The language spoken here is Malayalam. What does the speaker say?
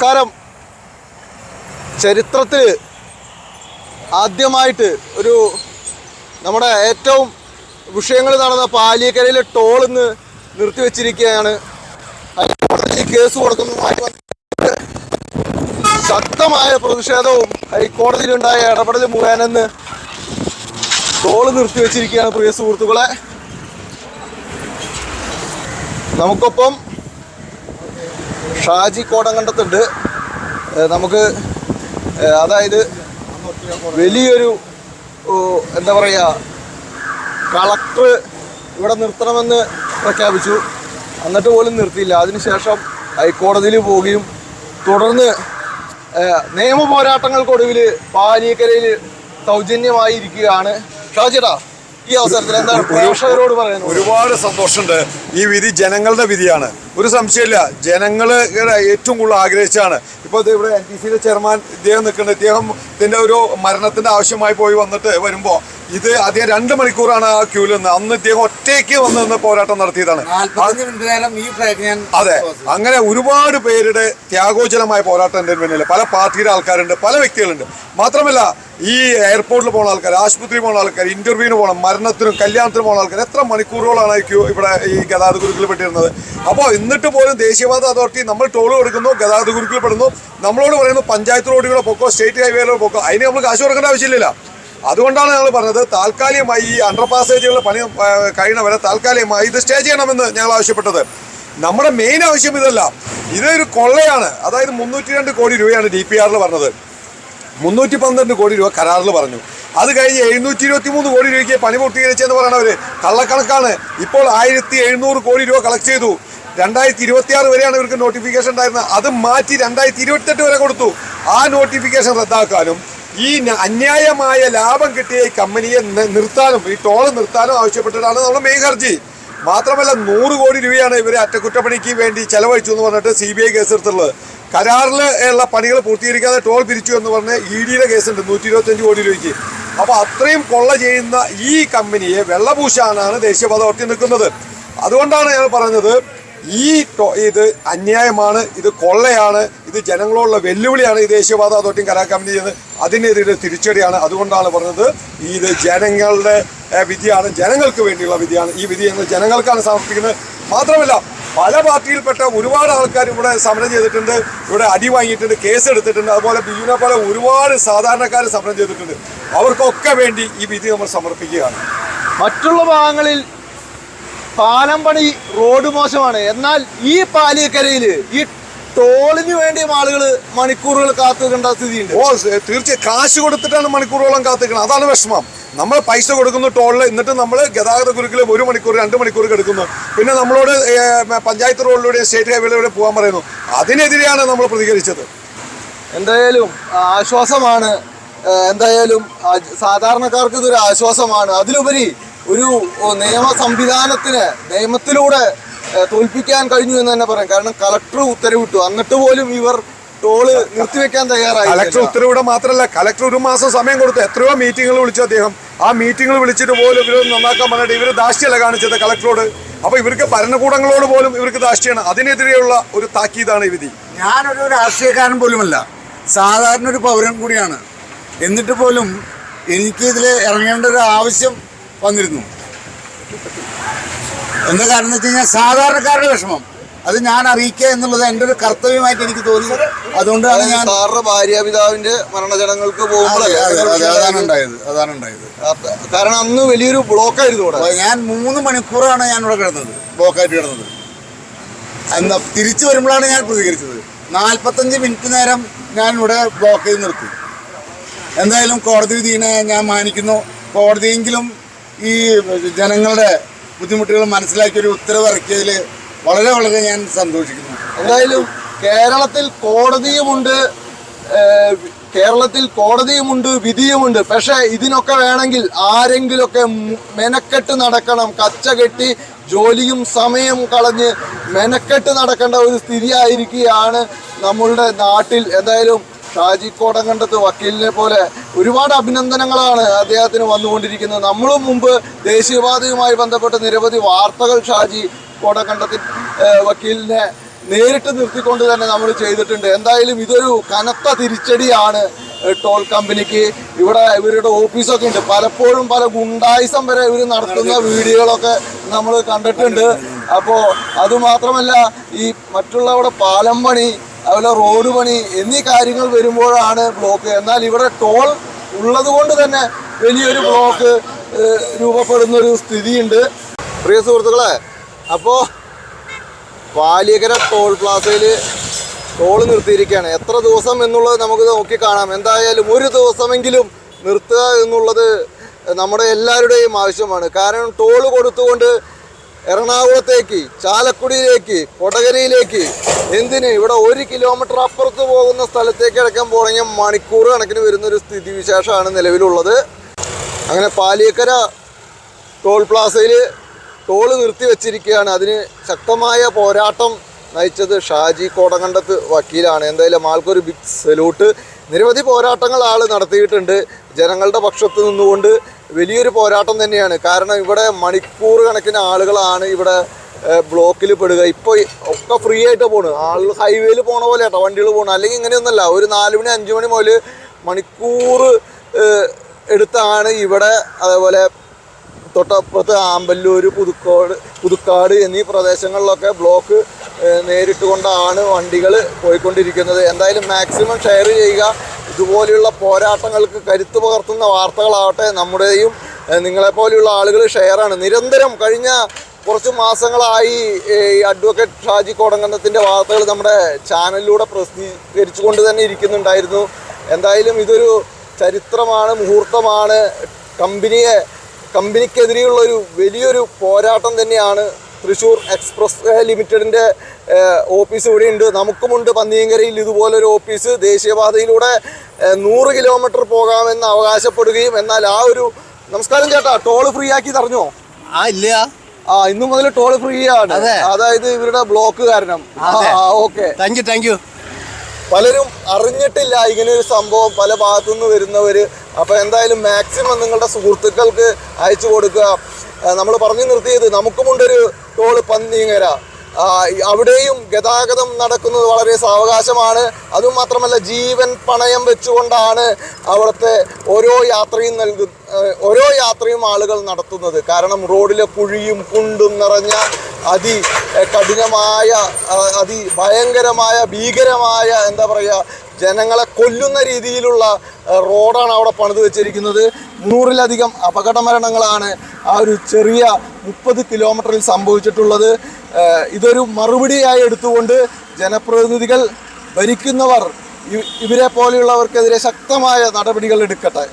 നമസ്കാരം ചരിത്രത്തിൽ ആദ്യമായിട്ട് ഒരു നമ്മുടെ ഏറ്റവും വിഷയങ്ങൾ നടന്ന പാലിയക്കരയിലെ ടോൾ ഇന്ന് നിർത്തിവെച്ചിരിക്കുകയാണ്. ഹൈക്കോടതി കേസ് കൊടുക്കുന്നതുമായി ശക്തമായ പ്രതിഷേധവും ഹൈക്കോടതിയിലുണ്ടായ ഇടപെടൽ മുഖേനെന്ന് ടോൾ നിർത്തിവെച്ചിരിക്കുകയാണ് പ്രിയ സുഹൃത്തുക്കളെ. നമുക്കൊപ്പം ഷാജി കോടങ്കണ്ടത്തുണ്ട് നമുക്ക് അതായത് വലിയൊരു എന്താ പറയുക കളക്ടർ ഇവിടെ നിർത്തണമെന്ന് പ്രഖ്യാപിച്ചു. എന്നിട്ട് പോലും നിർത്തിയില്ല. അതിനുശേഷം ഹൈക്കോടതിയിൽ പോവുകയും തുടർന്ന് നിയമ പോരാട്ടങ്ങൾക്കൊടുവിൽ പാലിയക്കരയിൽ സൗജന്യമായിരിക്കുകയാണ്. ഷാജിടാ. ഈ അവസരത്തിൽ എന്താണ് പ്രേക്ഷകരോട് പറയുന്നത്? ഒരുപാട് സന്തോഷമുണ്ട്. ഈ വിധി ജനങ്ങളുടെ വിധിയാണ്. ഒരു സംശയമില്ല. ജനങ്ങൾ ഏറ്റവും കൂടുതൽ ആഗ്രഹിച്ചാണ് ഇപ്പോൾ ഇവിടെ എൻ ടി സിയിലെ ചെയർമാൻ ഇദ്ദേഹം നിൽക്കുന്നത് ഇദ്ദേഹം ഇതിന്റെ ഒരു മരണത്തിന്റെ ആവശ്യമായി പോയി വന്നിട്ട് വരുമ്പോൾ ഇത് അദ്ദേഹം രണ്ട് മണിക്കൂറാണ് ആ ക്യൂവിൽ നിന്ന്. അന്ന് ഇദ്ദേഹം ഒറ്റയ്ക്ക് വന്ന് നിന്ന് പോരാട്ടം നടത്തിയതാണ്. അതെ. അങ്ങനെ ഒരുപാട് പേരുടെ ത്യാഗോജനമായ പോരാട്ടം എന്റെ പിന്നിൽ പല പാർട്ടിയുടെ ആൾക്കാരുണ്ട് പല വ്യക്തികളുണ്ട്. മാത്രമല്ല ഈ എയർപോർട്ടിൽ പോകുന്ന ആൾക്കാർ ആശുപത്രിയിൽ പോകുന്ന ആൾക്കാർ ഇന്റർവ്യൂവിന് പോകണം മരണത്തിനും കല്യാണത്തിനും പോകുന്ന ആൾക്കാർ എത്ര മണിക്കൂറുകളാണ് ഈ ക്യൂ ഇവിടെ ഈ ഗതാഗത കുരുക്കിൽ പെട്ടിരുന്നത്? അപ്പോൾ എന്നിട്ട് പോലും ദേശീയപാത അതോറിറ്റി നമ്മൾ ടോൾ കൊടുക്കുന്നു ഗതാഗത കുരുക്കിൽ പെടുന്നു. നമ്മളോട് പറയുന്നു പഞ്ചായത്ത് റോഡുകളോ പൊക്കോ സ്റ്റേറ്റ് ഹൈവേയിലോ പൊക്കോ. അതിന് നമ്മൾ കാശ് കൊടുക്കേണ്ട ആവശ്യമില്ല അതുകൊണ്ടാണ് ഞങ്ങൾ പറഞ്ഞത് താൽക്കാലികമായി ഈ അണ്ടർ പാസേജുകൾ പണി കഴിയണവരെ താൽക്കാലികമായി ഇത് സ്റ്റേ ചെയ്യണമെന്ന് ഞങ്ങൾ ആവശ്യപ്പെട്ടത്. നമ്മുടെ മെയിൻ ആവശ്യം ഇതല്ല. ഇതൊരു കൊള്ളയാണ്. അതായത് മുന്നൂറ്റി രണ്ട് കോടി രൂപയാണ് ഡി പി ആറിൽ പറഞ്ഞത്. മുന്നൂറ്റി പന്ത്രണ്ട് കോടി രൂപ കരാറിൽ പറഞ്ഞു. അത് കഴിഞ്ഞ് എഴുന്നൂറ്റി ഇരുപത്തി മൂന്ന് കോടി രൂപയ്ക്ക് പണി പൂർത്തീകരിച്ചെന്ന് പറയണവര് കള്ളക്കണക്കാണ്. ഇപ്പോൾ ആയിരത്തി എഴുന്നൂറ് കോടി രൂപ കളക്ട് ചെയ്തു. രണ്ടായിരത്തി ഇരുപത്തി ആറ് വരെയാണ് ഇവർക്ക് നോട്ടിഫിക്കേഷൻ ഉണ്ടായിരുന്നത്. അത് മാറ്റി രണ്ടായിരത്തി ഇരുപത്തെട്ട് വരെ കൊടുത്തു. ആ നോട്ടിഫിക്കേഷൻ റദ്ദാക്കാനും ഈ അന്യായമായ ലാഭം കിട്ടിയ ഈ കമ്പനിയെ നിർത്താനും ഈ ടോൾ നിർത്താനും ആവശ്യപ്പെട്ടിട്ടാണ് നമ്മുടെ മെയിൻ ഹർജി. മാത്രമല്ല നൂറ് കോടി രൂപയാണ് ഇവർ അറ്റകുറ്റപ്പണിക്ക് വേണ്ടി ചെലവഴിച്ചു എന്ന് പറഞ്ഞിട്ട് സി ബി ഐ കേസെടുത്തുള്ളത് കരാറിൽ ഉള്ള പണികൾ പൂർത്തീകരിക്കാതെ ടോൾ പിരിച്ചു എന്ന് പറഞ്ഞ് ഇ ഡിയുടെ കേസുണ്ട് നൂറ്റി ഇരുപത്തഞ്ച് കോടി രൂപയ്ക്ക്. അപ്പോൾ അത്രയും കൊള്ള ചെയ്യുന്ന ഈ കമ്പനിയെ വെള്ളപൂശാനാണ് ദേശീയപാത ഓർത്തി നിൽക്കുന്നത്. അതുകൊണ്ടാണ് ഞാൻ പറഞ്ഞത് ഈ ഇത് അന്യായമാണ് ഇത് കൊള്ളയാണ് ഇത് ജനങ്ങളോടുള്ള വെല്ലുവിളിയാണ് ഈ ദേശീയപാത അതോറിറ്റിയും കലാകമ്മിറ്റി ചെയ്യുന്നത്. അതിനെതിരെ തിരിച്ചടിയാണ്. അതുകൊണ്ടാണ് പറഞ്ഞത് ഇത് ജനങ്ങളുടെ വിധിയാണ് ജനങ്ങൾക്ക് വേണ്ടിയുള്ള വിധിയാണ്. ഈ വിധി ഞങ്ങൾ ജനങ്ങൾക്കാണ് സമർപ്പിക്കുന്നത്. മാത്രമല്ല പല പാർട്ടിയിൽപ്പെട്ട ഒരുപാട് ആൾക്കാർ ഇവിടെ സമരം ചെയ്തിട്ടുണ്ട് ഇവിടെ അടി വാങ്ങിയിട്ടുണ്ട് കേസ് എടുത്തിട്ടുണ്ട് അതുപോലെ ബിജുവിനെ പോലെ ഒരുപാട് സാധാരണക്കാർ സമരം ചെയ്തിട്ടുണ്ട്. അവർക്കൊക്കെ വേണ്ടി ഈ വിധി നമ്മൾ സമർപ്പിക്കുകയാണ്. മറ്റുള്ള ഭാഗങ്ങളിൽ പാലം പണി റോഡ് മോശമാണ്. എന്നാൽ ഈ പാലിയക്കരയിൽ ഈ ടോളിന് വേണ്ടി ആളുകൾ മണിക്കൂറുകൾ കാത്തു നിൽക്കേണ്ട സ്ഥിതിയുണ്ട്. ഓ തീർച്ചയായും കാശ് കൊടുത്തിട്ടാണ് മണിക്കൂറോളം കാത്തിക്കണം അതാണ് വിഷമം. നമ്മൾ പൈസ കൊടുക്കുന്നു ടോളിൽ എന്നിട്ട് നമ്മൾ ഗതാഗത കുരുക്കിൽ ഒരു മണിക്കൂർ രണ്ട് മണിക്കൂർ എടുക്കുന്നു പിന്നെ നമ്മളോട് പഞ്ചായത്ത് റോഡിലൂടെ സ്റ്റേറ്റ് ഹൈവേയിലൂടെ പോകാൻ പറയുന്നു. അതിനെതിരെയാണ് നമ്മൾ പ്രതികരിച്ചത്. എന്തായാലും ആശ്വാസമാണ്. എന്തായാലും സാധാരണക്കാർക്ക് ഇതൊരു ആശ്വാസമാണ്. അതിലുപരി ഒരു നിയമ സംവിധാനത്തിന് നിയമത്തിലൂടെ തോൽപ്പിക്കാൻ കഴിഞ്ഞു എന്ന് തന്നെ പറയാം. കാരണം കളക്ടർ ഉത്തരവിട്ടു. എന്നിട്ട് പോലും ഇവർ ടോൾ നിർത്തിവെക്കാൻ തയ്യാറായി കലക്ടർ ഉത്തരവിടെ മാത്രമല്ല കലക്ടർ ഒരു മാസം സമയം കൊടുത്തു. എത്രയോ മീറ്റിങ്ങുകൾ വിളിച്ചു അദ്ദേഹം. ആ മീറ്റിങ്ങുകൾ വിളിച്ചിട്ട് പോലും ഇവർ നന്നാക്കാൻ പറഞ്ഞിട്ട് ഇവർ ദാഷ്ട്യല്ല കാണിച്ചത് കളക്ടറോട് അപ്പൊ ഇവർക്ക് ഭരണകൂടങ്ങളോട് പോലും ഇവർക്ക് ദാഷ്ട്യാണ്. അതിനെതിരെയുള്ള ഒരു താക്കീതാണ് ഈ വിധി. ഞാനൊരു രാഷ്ട്രീയക്കാരൻ പോലുമല്ല. സാധാരണ ഒരു പൗരൻ കൂടിയാണ്. എന്നിട്ട് പോലും എനിക്ക് ഇതിൽ ഇറങ്ങേണ്ട ഒരു ആവശ്യം വന്നിരുന്നു. എന്താ കാരണം എന്ന് വെച്ച് കഴിഞ്ഞാൽ സാധാരണക്കാരുടെ വിഷമം. അത് ഞാൻ അറിയിക്കുക എന്നുള്ളത് എന്റെ ഒരു കർത്തവ്യമായിട്ട് എനിക്ക് തോന്നി. അതുകൊണ്ടാണ് ഞാൻ സാറിന്റെ ഭാര്യാപിതാവിന്റെ മരണജനങ്ങൾക്ക് പോകുമ്പോഴല്ലേ അതെ, അതാണ് വിഷയം ഉണ്ടായത് അതാണ് ഉണ്ടായത്. കാരണം അന്ന് വലിയൊരു ബ്ലോക്കായിരുന്നു ഇവിടെ. ഞാൻ മൂന്ന് മണിക്കൂറാണ് ഞാൻ ഇവിടെ കിടന്നത് ബ്ലോക്കായിട്ട് കിടന്നത്. എന്നാ തിരിച്ചു വരുമ്പോഴാണ് ഞാൻ പ്രതികരിച്ചത്. നാൽപ്പത്തഞ്ച് മിനിറ്റ് നേരം ഞാൻ ഇവിടെ ബ്ലോക്ക് ചെയ്ത് നിർത്തി. എന്തായാലും കോടതി വിധീനെ ഞാൻ മാനിക്കുന്നു. കോടതിയെങ്കിലും ഈ ജനങ്ങളുടെ ബുദ്ധിമുട്ടുകൾ മനസ്സിലാക്കി ഒരു ഉത്തരവിറക്കിയതിൽ വളരെ വളരെ ഞാൻ സന്തോഷിക്കുന്നു. എന്തായാലും കേരളത്തിൽ കോടതിയുമുണ്ട് കേരളത്തിൽ കോടതിയുമുണ്ട് വിധിയുമുണ്ട്. പക്ഷെ ഇതിനൊക്കെ വേണമെങ്കിൽ ആരെങ്കിലൊക്കെ മു- മെനക്കെട്ട് നടക്കണം. കച്ച കെട്ടി ജോലിയും സമയം കളഞ്ഞ് മെനക്കെട്ട് നടക്കേണ്ട ഒരു സ്ഥിതിയായിരിക്കുകയാണ് നമ്മളുടെ നാട്ടിൽ. എന്തായാലും ഷാജി കോടങ്കണ്ടത്ത് വക്കീലിനെ പോലെ ഒരുപാട് അഭിനന്ദനങ്ങളാണ് അദ്ദേഹത്തിന് വന്നുകൊണ്ടിരിക്കുന്നത്. നമ്മളും മുമ്പ് ദേശീയപാതയുമായി ബന്ധപ്പെട്ട് നിരവധി വാർത്തകൾ ഷാജി കോടങ്കണ്ടത്തിൽ വക്കീലിനെ നേരിട്ട് നിർത്തിക്കൊണ്ട് തന്നെ നമ്മൾ ചെയ്തിട്ടുണ്ട്. എന്തായാലും ഇതൊരു കനത്ത തിരിച്ചടിയാണ് ടോൾ കമ്പനിക്ക്. ഇവിടെ ഇവരുടെ ഓഫീസൊക്കെ ഉണ്ട്. പലപ്പോഴും പല ഗുണ്ടായിസം വരെ ഇവർ നടത്തുന്ന വീഡിയോകളൊക്കെ നമ്മൾ കണ്ടിട്ടുണ്ട്. അപ്പോൾ അതുമാത്രമല്ല ഈ മറ്റുള്ളവരുടെ പാലം പണി അതുപോലെ റോഡ് പണി എന്നീ കാര്യങ്ങൾ വരുമ്പോഴാണ് ബ്ലോക്ക് എന്നാൽ ഇവിടെ ടോൾ ഉള്ളത് കൊണ്ട് തന്നെ വലിയൊരു ബ്ലോക്ക് രൂപപ്പെടുന്ന ഒരു സ്ഥിതിയുണ്ട്. പ്രിയ സുഹൃത്തുക്കളെ അപ്പോൾ പാലിയകര ടോൾ പ്ലാസയിൽ ടോൾ നിർത്തിയിരിക്കുകയാണ്. എത്ര ദിവസം എന്നുള്ളത് നമുക്ക് നോക്കി കാണാം. എന്തായാലും ഒരു ദിവസമെങ്കിലും നിർത്തുക എന്നുള്ളത് നമ്മുടെ എല്ലാവരുടെയും ആവശ്യമാണ്. കാരണം ടോൾ കൊടുത്തുകൊണ്ട് എറണാകുളത്തേക്ക് ചാലക്കുടിയിലേക്ക് കൊടകരയിലേക്ക് എന്തിന്? ഇവിടെ ഒരു കിലോമീറ്റർ അപ്പുറത്ത് പോകുന്ന സ്ഥലത്തേക്ക് അടക്കം പോകണമെങ്കിൽ മണിക്കൂർ കണക്കിന് വരുന്ന ഒരു സ്ഥിതിവിശേഷമാണ് നിലവിലുള്ളത്. അങ്ങനെ പാലിയക്കര ടോൾ പ്ലാസയിൽ ടോൾ നിർത്തി വെച്ചിരിക്കുകയാണ്. അതിന് ശക്തമായ പോരാട്ടം നയിച്ചത് ഷാജി കോടങ്കണ്ടത്ത് വക്കീലാണ്. എന്തായാലും ആൾക്കൊരു ബിഗ് സല്യൂട്ട് നിരവധി പോരാട്ടങ്ങൾ ആൾ നടത്തിയിട്ടുണ്ട്. ജനങ്ങളുടെ പക്ഷത്ത് നിന്നുകൊണ്ട് വലിയൊരു പോരാട്ടം തന്നെയാണ്. കാരണം ഇവിടെ മണിക്കൂർ കണക്കിന് ആളുകളാണ് ഇവിടെ ബ്ലോക്കിൽ പെടുക. ഇപ്പോൾ ഒക്കെ ഫ്രീ ആയിട്ട് പോണ്. ആളുകൾ ഹൈവേയിൽ പോണ പോലെ കേട്ടോ വണ്ടികൾ പോകണം അല്ലെങ്കിൽ ഇങ്ങനെയൊന്നുമല്ല ഒരു നാല് മണി അഞ്ച് മണി മുതൽ മണിക്കൂർ എടുത്താണ് ഇവിടെ അതേപോലെ തൊട്ടപ്പുറത്ത് ആമ്പല്ലൂർ പുതുക്കോട് പുതുക്കാട് എന്നീ പ്രദേശങ്ങളിലൊക്കെ ബ്ലോക്ക് നേരിട്ടുകൊണ്ടാണ് നേരിട്ട് കൊണ്ടാണ് വണ്ടികൾ പോയിക്കൊണ്ടിരിക്കുന്നത്. എന്തായാലും മാക്സിമം ഷെയർ ചെയ്യുക. ഇതുപോലെയുള്ള പോരാട്ടങ്ങൾക്ക് കരുത്ത് പകർത്തുന്ന വാർത്തകളാവട്ടെ നമ്മുടെയും നിങ്ങളെപ്പോലെയുള്ള ആളുകൾ ഷെയറാണ്. നിരന്തരം കഴിഞ്ഞ കുറച്ച് മാസങ്ങളായി ഈ അഡ്വക്കേറ്റ് ഷാജി കോടങ്കന്നത്തിന്റെ വാർത്തകൾ നമ്മുടെ ചാനലിലൂടെ പ്രസിദ്ധീകരിച്ചുകൊണ്ട് തന്നെ ഇരിക്കുന്നുണ്ടായിരുന്നു. എന്തായാലും ഇതൊരു ചരിത്രമാണ് മുഹൂർത്തമാണ്. കമ്പനിയെ കമ്പനിക്കെതിരെയുള്ള ഒരു വലിയൊരു പോരാട്ടം തന്നെയാണ് തൃശ്ശൂർ എക്സ്പ്രസ് ലിമിറ്റഡിന്റെ ഓഫീസ് ഇവിടെയുണ്ട്. നമുക്കുമുണ്ട് പന്നിയങ്കരയിൽ ഇതുപോലൊരു ഓഫീസ്. ദേശീയപാതയിലൂടെ നൂറ് കിലോമീറ്റർ പോകാമെന്ന് അവകാശപ്പെടുകയും എന്നാൽ ആ ഒരു നമസ്കാരം ചേട്ടാ ടോൾ ഫ്രീ ആക്കി തറഞ്ഞോ ആ ഇല്ല. ആ ഇന്നു മുതൽ ടോൾ ഫ്രീ ആണ് അതായത് ഇവരുടെ ബ്ലോക്ക് കാരണം. Okay. Thank you thank you പലരും അറിഞ്ഞിട്ടില്ല ഇങ്ങനെ ഒരു സംഭവം. പല ഭാഗത്തു നിന്ന് വരുന്നവർ അപ്പൊ എന്തായാലും മാക്സിമം നിങ്ങളുടെ സുഹൃത്തുക്കൾക്ക് അയച്ചു കൊടുക്കുക. നമ്മൾ പറഞ്ഞു നിർത്തിയത് നമുക്കുമുണ്ടൊരു ടോൾ പന്നീങ്ങര. അവിടെയും ഗതാഗതം നടക്കുന്നത് വളരെ സാവകാശമാണ്. അതും മാത്രമല്ല ജീവൻ പണയം വെച്ചുകൊണ്ടാണ് അവിടുത്തെ ഓരോ യാത്രയും നൽകുന്ന ഓരോ യാത്രയും ആളുകൾ നടത്തുന്നത്. കാരണം റോഡിലെ കുഴിയും കുണ്ടും നിറഞ്ഞ അതി കഠിനമായ അതി ഭയങ്കരമായ ഭീകരമായ എന്താ പറയുക ജനങ്ങളെ കൊല്ലുന്ന രീതിയിലുള്ള റോഡാണ് അവിടെ പണിത് വെച്ചിരിക്കുന്നത്. നൂറിലധികം അപകട മരണങ്ങളാണ് ആ ഒരു ചെറിയ മുപ്പത് കിലോമീറ്ററിൽ സംഭവിച്ചിട്ടുള്ളത്. ഇതൊരു മറുപടിയായി എടുത്തുകൊണ്ട് ജനപ്രതിനിധികൾ ഭരിക്കുന്നവർ ഇവരെ പോലെയുള്ളവർക്കെതിരെ ശക്തമായ നടപടികൾ എടുക്കട്ടെ.